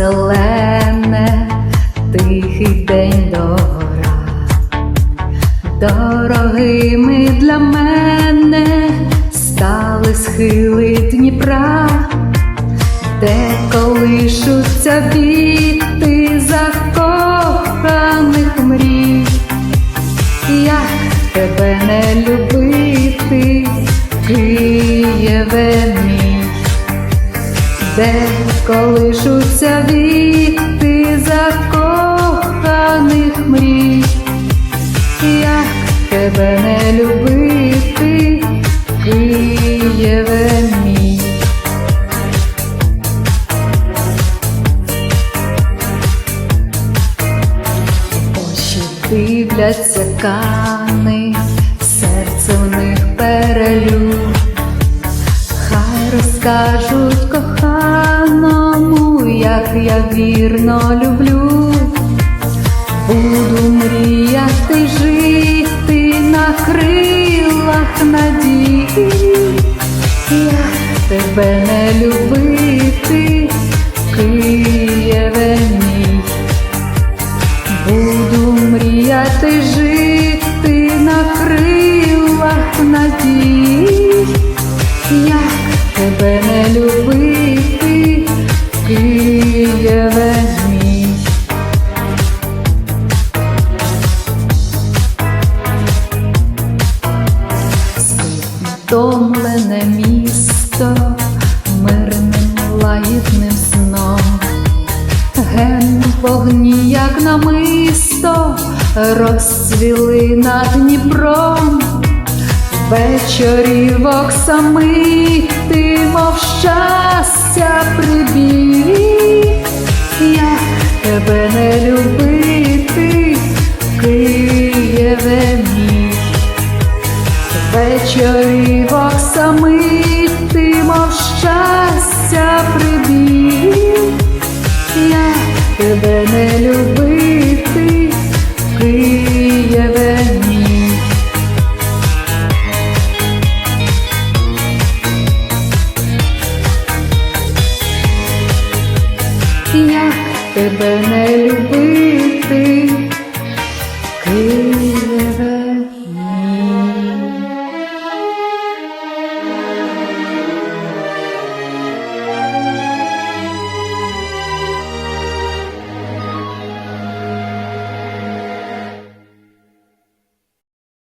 зелене, тихий день дора, дорогими для мене стали схили Дніпра, де колишуться віти закоханих мрій, як тебе не любити, Києве мій де колишуться віти закоханих мрій, як тебе не любити, Києве мій. Очі дивляться кани, Хай розкажуть коханому, як я вірно люблю. Буду мріяти жити на крилах надії, як тебе не любити, Києве любити, Києве мій. Місто мирним лагідним сном. Ген вогні, як намисто, розцвіли над Дніпром, вечорівок самих ти, мов щастя прибіг, як тебе не любити, Києве мій. Вечорівок самих ти, мов щастя прибіг, я тебе не любити, як тебе не любити.